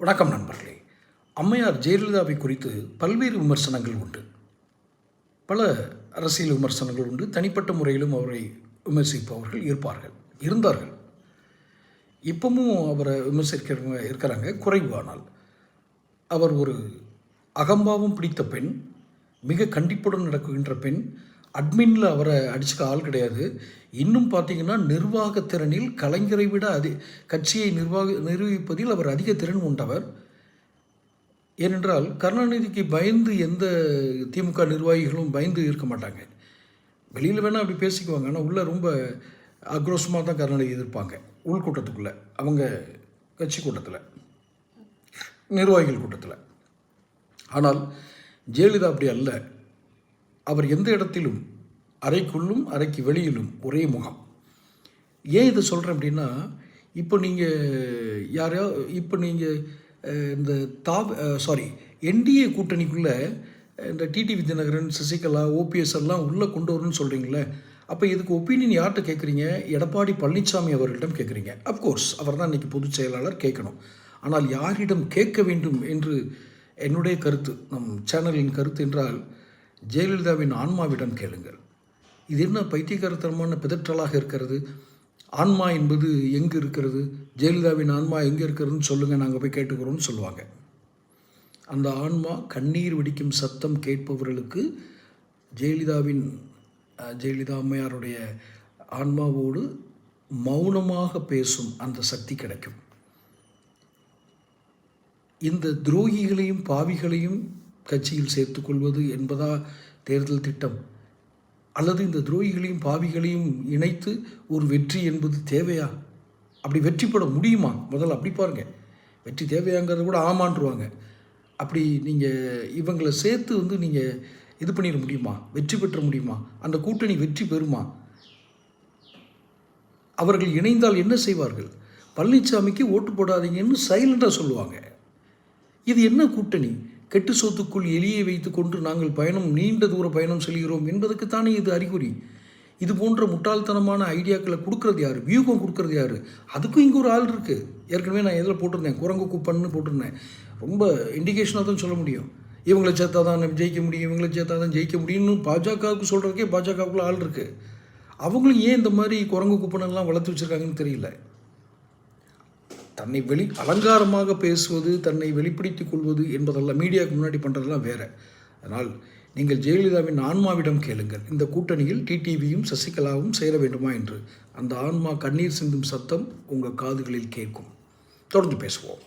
வணக்கம் நண்பர்களே. அம்மையார் ஜெயலலிதாவை குறித்து பல்வேறு விமர்சனங்கள் உண்டு. பல அரசியல் விமர்சனங்கள் உண்டு. தனிப்பட்ட முறையிலும் அவரை விமர்சிப்பவர்கள் இருப்பார்கள் இருந்தார்கள். இப்பவும் அவரை விமர்சிக்கிறவங்க இருக்கிறாங்க குறைவு ஆனால். அவர் ஒரு அகம்பாவம் பிடித்த பெண் மிக கண்டிப்புடன் நடக்குகின்ற பெண் அட்மினில் அவரை அடிச்சுக்க ஆள் கிடையாது. இன்னும் பார்த்தீங்கன்னா நிர்வாக திறனில் கலைஞரை விட அதி கட்சியை நிர்வாக நிர்வகிப்பதில் அவர் அதிக திறன் உண்டவர். ஏனென்றால் கருணாநிதிக்கு பயந்து எந்த திமுக நிர்வாகிகளும் பயந்து இருக்க மாட்டாங்க. வெளியில் வேணால் அப்படி பேசிக்குவாங்க. ஆனால் உள்ளே ரொம்ப அக்ரோஷமாக தான் கருணாநிதி எதிர்ப்பாங்க. உள்கூட்டத்துக்குள்ளே. அவங்க கட்சி கூட்டத்தில். நிர்வாகிகள் கூட்டத்தில். ஆனால் ஜெயலலிதா அப்படி அல்ல. அவர் எந்த இடத்திலும் அறைக்குள்ளும் அறைக்கு வெளியிலும் ஒரே முகம். ஏன் இதை சொல்கிறேன் அப்படின்னா இப்போ நீங்கள் யாரையோ இப்போ நீங்கள் இந்த தா சாரி என்டிஏ கூட்டணிக்குள்ளே இந்த டிடிவி தினகரன் சசிகலா ஓபிஎஸ் எல்லாம் உள்ளே கொண்டு வரணும்னு சொல்கிறீங்களே அப்போ இதுக்கு ஒப்பீனியன் யார்கிட்ட கேட்குறீங்க எடப்பாடி பழனிசாமி அவர்களிடம் கேட்குறீங்க அப்கோர்ஸ் அவர் தான் இன்றைக்கி பொதுச் செயலாளர் கேட்கணும் ஆனால் யாரிடம் கேட்க வேண்டும் என்று என்னுடைய கருத்து நம் சேனலின் கருத்து என்றால் ஜெயலலிதாவின் ஆன்மாவிடம் கேளுங்கள். இது என்ன பைத்தியகரத்தனமான பிதற்றலாக இருக்கிறது? ஆன்மா என்பது எங்கே இருக்கிறது? ஜெயலலிதாவின் ஆன்மா எங்கே இருக்கிறதுன்னு சொல்லுங்கள் நாங்கள் போய் கேட்டுக்கிறோம்னு சொல்லுவாங்க. அந்த ஆன்மா கண்ணீர் வெடிக்கும் சத்தம் கேட்பவர்களுக்கு ஜெயலலிதாவின் ஜெயலலிதா அம்மையாருடைய ஆன்மாவோடு மௌனமாக பேசும் அந்த சக்தி கிடைக்கும். இந்த துரோகிகளையும் பாவிகளையும் கட்சியில் சேர்த்துக்கொள்வது என்பதா தேர்தல் திட்டம்? அல்லது இந்த துரோகிகளையும் பாவிகளையும் இணைத்து ஒரு வெற்றி என்பது தேவையா? அப்படி வெற்றி பெற முடியுமா? முதல்ல அப்படி பாருங்கள் வெற்றி தேவையாங்கிறத கூட ஆமான்றுவாங்க. அப்படி நீங்கள் இவங்களை சேர்த்து வந்து நீங்கள் இது பண்ணிட முடியுமா? வெற்றி பெற்ற முடியுமா? அந்த கூட்டணி வெற்றி பெறுமா? அவர்கள் இணைந்தால் என்ன செய்வார்கள்? பழனிசாமிக்கு ஓட்டு போடாதீங்கன்னு சைலண்டாக சொல்லுவாங்க. இது என்ன கூட்டணி? கெட்டு சொத்துக்குள் எலியை வைத்துக்கொண்டு நாங்கள் பயணம் நீண்ட தூர பயணம் செல்கிறோம் என்பதற்குத்தானே இது அறிகுறி? இது போன்ற முட்டாள்தனமான ஐடியாக்களை கொடுக்கறது யார்? வியூகம் கொடுக்கறது யார்? அதுக்கும் இங்கே ஒரு ஆள் இருக்குது ஏற்கனவே நான் எதில் போட்டிருந்தேன்? குரங்கு குப்பன்னு போட்டிருந்தேன். ரொம்ப இண்டிகேஷனாக தான் சொல்ல முடியும். இவங்களை சேர்த்தா தான் ஜெயிக்க முடியும். இவங்களை சேர்த்தா தான் ஜெயிக்க முடியும்னு பாஜகவுக்கு சொல்கிறதுக்கே பாஜகவுக்குள்ள ஆள் இருக்குது அவங்களும் ஏன் இந்த மாதிரி குரங்கு குப்பனெல்லாம் வளர்த்து வச்சுருக்காங்கன்னு தெரியல. தன்னை வெளி அலங்காரமாக பேசுவது தன்னை வெளிப்படுத்திக் கொள்வது என்பதெல்லாம் மீடியாவுக்கு முன்னாடி பண்ணுறதெல்லாம் வேறு. அதனால் நீங்கள் ஜெயலலிதாவின் ஆன்மாவிடம் கேளுங்கள். இந்த கூட்டணியில் டிடிவியும் சசிகலாவும் சேர வேண்டுமா என்று. அந்த ஆன்மா கண்ணீர் சிந்தும் சத்தம் உங்கள் காதுகளில் கேட்கும். தொடர்ந்து பேசுவோம்.